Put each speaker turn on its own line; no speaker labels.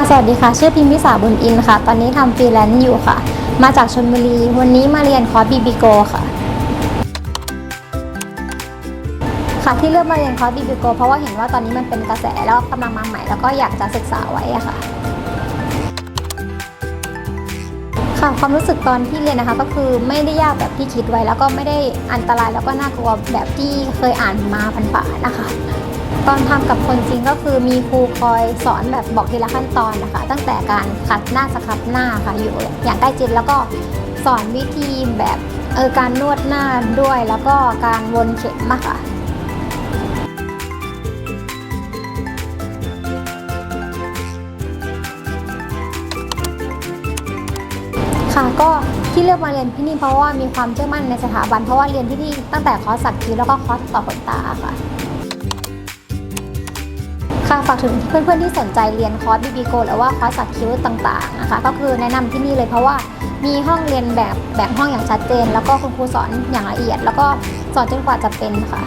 ค่ะสวัสดีค่ะ ชื่อพิมพิสาบุญอินค่ะ ตอนนี้ทำฟรีแลนซ์อยู่ค่ะ มาจากชลบุรี วันนี้มาเรียนคอร์สบีบีโกค่ะ ค่ะที่เลือกมาเรียนคอร์สบีบีโกเพราะว่าเห็นว่าตอนนี้มันเป็นกระแสแล้วกำลังมาใหม่แล้วก็อยากจะศึกษาไว้ค่ะ ค่ะความรู้สึกตอนที่เรียนนะคะ ก็คือไม่ได้ยากแบบที่คิดไว้ แล้วก็ไม่ได้อันตรายแล้วก็น่ากลัวแบบที่เคยอ่านมาผ่านๆนะคะ ตอนทำกับคนจริงก็คือมีครูคอยสอนแบบบอกทีละขั้นตอนนะคะ ตั้งแต่การคัดหน้าสครับหน้าค่ะอยู่อย่างใกล้ชิดแล้วก็สอนวิธีแบบเออการนวดหน้าด้วยแล้วก็การวนเข็มอะค่ะค่ะก็ที่เลือกมาเรียนที่นี่เพราะว่ามีความเชื่อมั่นในสถาบันเพราะว่าเรียนที่นี่ตั้งแต่คอร์สสักคิ้วแล้วก็คอร์สต่อขนตาค่ะ ค่ะฝากถึงเพื่อนๆที่สนใจเรียนคอร์สบีบีโกหรือว่าคอร์สสักคิ้วต่างๆนะคะก็คือแนะนำที่นี่เลยเพราะว่ามีห้องเรียนแบบแบ่งห้องอย่างชัดเจน แล้วก็คุณครูสอนอย่างละเอียด แล้วก็สอนจนกว่าจะเป็นค่ะ